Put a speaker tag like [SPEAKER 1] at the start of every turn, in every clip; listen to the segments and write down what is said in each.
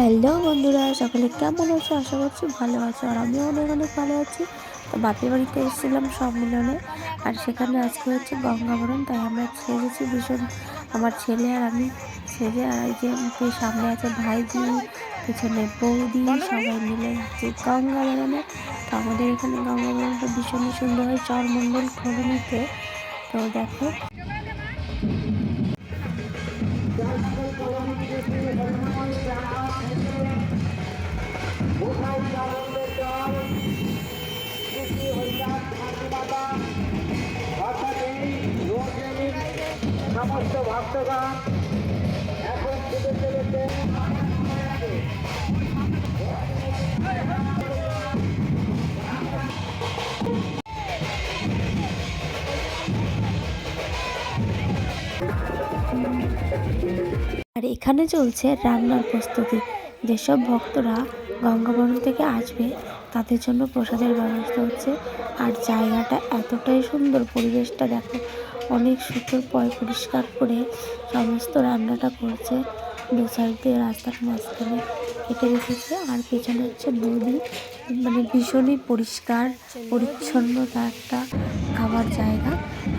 [SPEAKER 1] Hello বন্ধুরা, সকলে কেমন আছো? আশা করছি ভালো আছো আর আমিও অনেক অনেক ভালো আছি। তো বাপের বাড়িতে এসেছিলাম সম্মিলনে আর সেখানে আজকে হচ্ছে গঙ্গাবরণ, তাই আমরা সেজেছি ভীষণ। আমার ছেলে আর আমি সেজে আর এই যে সামনে আছে ভাইজি, পিছনে বৌদি, সবাই মিলে যাচ্ছে গঙ্গাবরণে। তো আমাদের এখানে গঙ্গাবরণটা ভীষণই সুন্দর হয়, চরমণ্ডল কলোনিতে তো দেখো।
[SPEAKER 2] এখন
[SPEAKER 1] আর এখানে চলছে রান্নার প্রস্তুতি। যেসব ভক্তরা গঙ্গাবরণ থেকে আসবে তাদের জন্য প্রসাদের ব্যবস্থা হচ্ছে। আর জায়গাটা এতটাই সুন্দর, পরিবেশটা দেখো, অনেক সুন্দর পয় পরিষ্কার করে সমস্ত রান্নাটা করছে। দু সাইড দিয়ে রাস্তার মাঝখানে কেটে রেখেছে। আর পেছনে হচ্ছে নদী মানে ভীষণই পরিষ্কার, পরিচ্ছন্নতা একটা খাবার জায়গা।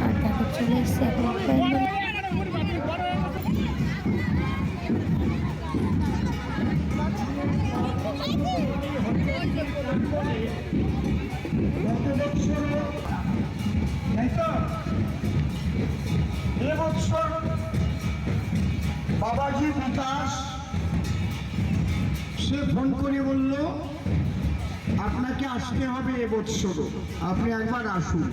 [SPEAKER 1] আর দেখো, চলে এসছে এখন প্যান্ডেল
[SPEAKER 2] এবছর বাবাজি বিকাশ, সে ফোন করে বলল, আপনাকে আসতে হবে এবছর। আপনি একবার আসুন।